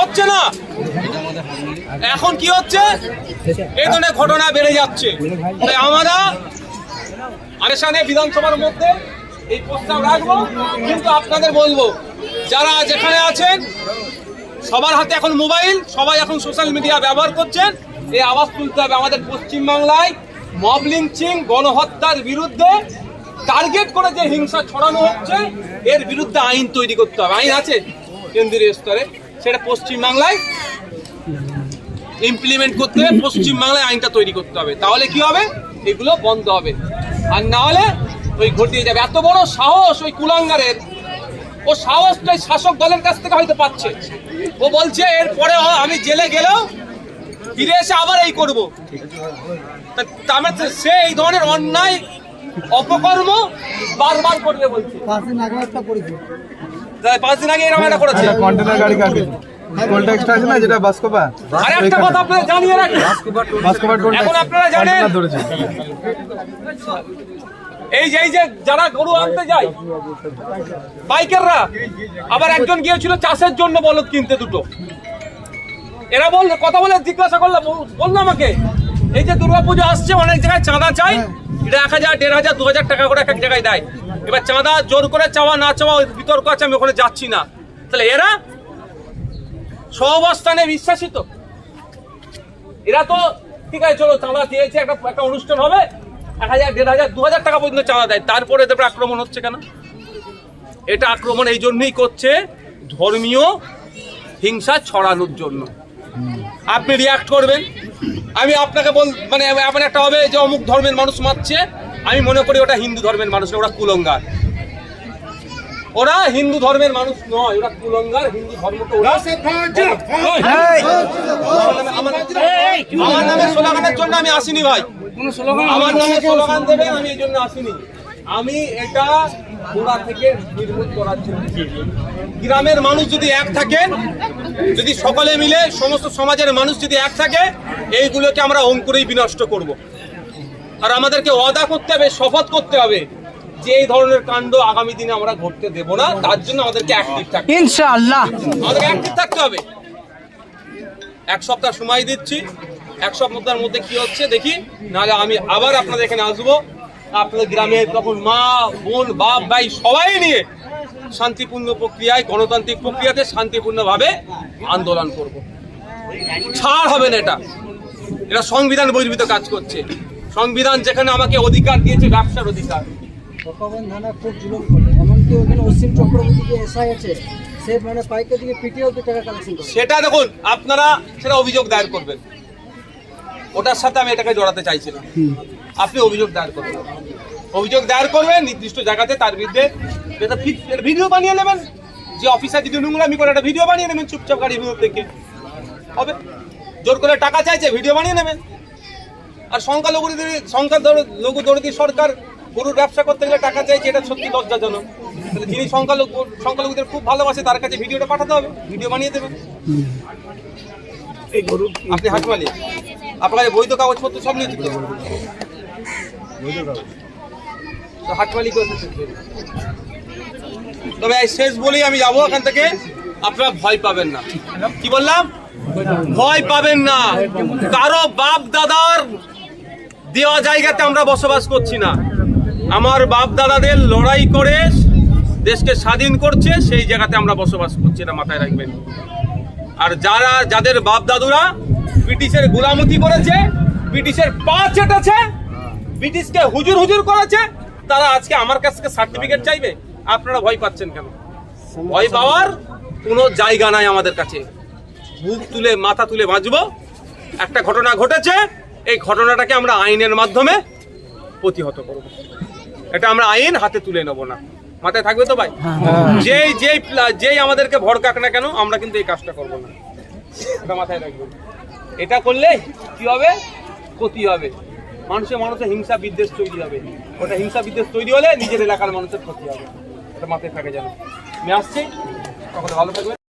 হচ্ছে না। এখন কি হচ্ছে? এই ধরনের ঘটনা বেড়ে যাচ্ছে। তাই আমরা আরেসানে বিধানসভার মধ্যে এই প্রস্তাব রাখব। কিন্তু আপনাদের বলব, যারা যেখানে আছেন, সবার হাতে এখন মোবাইল, সবাই এখন সোশ্যাল মিডিয়া ব্যবহার করছেন। এই আওয়াজ তুলতে হবে আমাদের পশ্চিমবাংলায়। মব লিঞ্চিং গণহত্যার বিরুদ্ধে টার্গেট করে যে হিংসা ছড়ানো হচ্ছে, এর বিরুদ্ধে আইন তৈরি করতে হবে। আইন আছে কেন্দ্রীয় স্তরে, সেটা পশ্চিমবাংলায় ইমপ্লিমেন্ট করতে হবে, পশ্চিমবাংলায় আইনটা তৈরি করতে হবে। তাহলে কি হবে? এগুলো বন্ধ হবে। আর না হলে ওই ঘটিয়ে যাবে। এত বড় সাহস ওই কুলাঙ্গারের। ও সাহসটাই শাসক দলের কাছ থেকে হয়তো পাচ্ছে। ও বলছে, এরপরে আমি জেলে গেলেও ফিরে এসে আবার এই করব। মানে সে এই ধরনের অন্যায় অপকর্ম বারবার করবে বলছে। পাঁচ দিন আগে একটা তাই পাঁচ দিন আগে এরকম একটা করেছে। কন্টেনার গাড়ি কাকে? টোল আছে না যেটা বাসকোপা আর একটা কথা আপনারা জানিয়ে রাখি বাসকোপা টোল এখন আপনারা জানেন। এই যে এই যে যারা গরু আনতে যায় বাইকাররা আবার একজন গিয়েছিল চাষের জন্য বলদ কিনতে দুটো। এরা বল কথা বলে জিজ্ঞাসা করল বলল আমাকে এই যে দুর্গাপুজো আসছে অনেক জায়গায় চাঁদা চাই এটা এক হাজার, দেড় হাজার, দু হাজার টাকা করে এক এক জায়গায় দেয়। এবার চাঁদা জোর করে চাওয়া, না চাওয়া বিতর্ক আছে, আমি ওখানে যাচ্ছি না। তাহলে এরা সহবস্থানে বিশ্বাসিত এরা তো, ঠিক আছে, চলো, চাঁদা চেয়েছে একটা একটা অনুষ্ঠান হবে। এক হাজার, দেড় হাজার, দু হাজার টাকা পর্যন্ত চাঁদা দেয়। তারপরে এদের আক্রমণ হচ্ছে কেন? এটা আক্রমণ এই জন্যই করছে ধর্মীয় হিংসা ছড়ানোর জন্য। আপনি রিয়াক্ট করবেন। আমি আপনাকে বল মানে এমন একটা হবে যে অমুক ধর্মের মানুষ মারছে আমি মনে করি ওটা হিন্দু ধর্মের মানুষ ওরা কুলঙ্গার। ওরা হিন্দু ধর্মের মানুষ নয় ওরা কুলঙ্গার হিন্দু ধর্মটা ওরা আমার নামে স্লোগানের জন্য আমি আসিনি ভাই। আমার নামে স্লোগান দেবে আমি এই জন্য আসিনি। আমি এটা গোড়া থেকে নির্মূল করার জন্য গ্রামের মানুষ যদি এক থাকেন যদি সকলে মিলে সমস্ত সমাজের মানুষ যদি এক থাকে এইগুলোকে আমরা অঙ্কুরেই বিনষ্ট করব। আর আমাদেরকে অদা করতে হবে শপথ করতে হবে যে এই ধরনের কাণ্ড আগামী দিনে আমরা ঘটতে দেব না তার জন্য আমাদেরকে অ্যাক্টিভ থাকতে। ইনশাআল্লাহ। আমাদের অ্যাক্টিভ থাকতে হবে। এক সপ্তাহ সময় দিচ্ছি। এক সপ্তাহের মধ্যে কি হচ্ছে দেখি নাহলে আমি আবার আপনাদের এখানে আসব। আপনাদের গ্রামে তখন মা বোন বাপ ভাই সবাই নিয়ে শান্তিপূর্ণ প্রক্রিয়ায় গণতান্ত্রিক প্রক্রিয়াতে শান্তিপূর্ণভাবে আন্দোলন করব। ছাড় হবে না এটা। এটা সংবিধান বহির্ভূত কাজ করছে। সংবিধান যেখানে আমাকে অধিকার দিয়েছে ব্যবসার অধিকার। ভগবান থানা খুব জুলুম করে এমনকি ওখানে অসীম চক্রবর্তী যে এসআই আছে। সে মানে দিকে পিটিয়ে অব্দি টাকা কালেকশন করে সেটা দেখুন আপনারা সেটা অভিযোগ দায়ের করবেন। ওটার সাথে আমি এটাকে জড়াতে চাইছি না আপনি অভিযোগ দায়ের করবেন। অভিযোগ দায়ের করবেন নির্দিষ্ট জায়গাতে তার বিরুদ্ধে ভিডিও বানিয়ে নেবেন। যে অফিসার যদি নোংরামি করে একটা ভিডিও বানিয়ে নেবেন চুপচাপ গাড়ি ভিতর থেকে হবে? জোর করে টাকা চাইছে ভিডিও বানিয়ে নেবেন। আর সংখ্যালঘুদের সংখ্যালঘু দরিদ্র সরকার গরুর ব্যবসা করতে গেলে টাকা চাইছে এটা সত্যি লজ্জাজনক। তাহলে যিনি সংখ্যালঘু সংখ্যালঘুদের খুব ভালোবাসে তার কাছে ভিডিওটা পাঠাতে হবে ভিডিও বানিয়ে দেবেন। এই গরু আপনি হাট মালিক আপনার বৈধ কাগজপত্র সব নিয়ে তবে শেষ বলেই আমি যাব এখান থেকে। আপনারা ভয় পাবেন না। কি বললাম? ভয় পাবেন না। কারও বাপ দাদার দেওয়া জায়গাতে আমরা বসবাস করছি না। আমার বাপ দাদাদের লড়াই করে দেশকে স্বাধীন করছে, সেই জায়গাতে আমরা বসবাস করছি না মাথায় রাখবেন। আর যারা, যাদের বাপ দাদুরা ব্রিটিশের গোলামতি করেছে, ব্রিটিশের পা চেটেছে ব্রিটিশকে হুজুর হুজুর করেছে তারা আজকে আমার কাছ থেকে সার্টিফিকেট চাইবে। আপনারা ভয় পাচ্ছেন কেন? ভয় পাওয়ার কোনো জায়গা নাই আমাদের কাছে। বুক তুলে মাথা তুলে বাঁচবো। একটা ঘটনা ঘটেছে এই ঘটনাটাকে আমরা আইনের মাধ্যমে প্রতিহত করব। এটা আমরা আইন হাতে তুলে নেব না। মাথায় থাকবে তো ভাই? যেই যেই প্লা- যেই আমাদেরকে ভড়কাক না কেন আমরা কিন্তু এই কাজটা করব না। এটা মাথায় রাখবেন। এটা করলে কি হবে? ক্ষতি হবে। মানুষের মানুষের হিংসা বিদ্বেষ তৈরি হবে। ওটা হিংসা বিদ্বেষ তৈরি হলে নিজের এলাকার মানুষের ক্ষতি হবে। ওটা মাথায় থাকে যেন। আমি আসছি। তখন ভালো থাকবে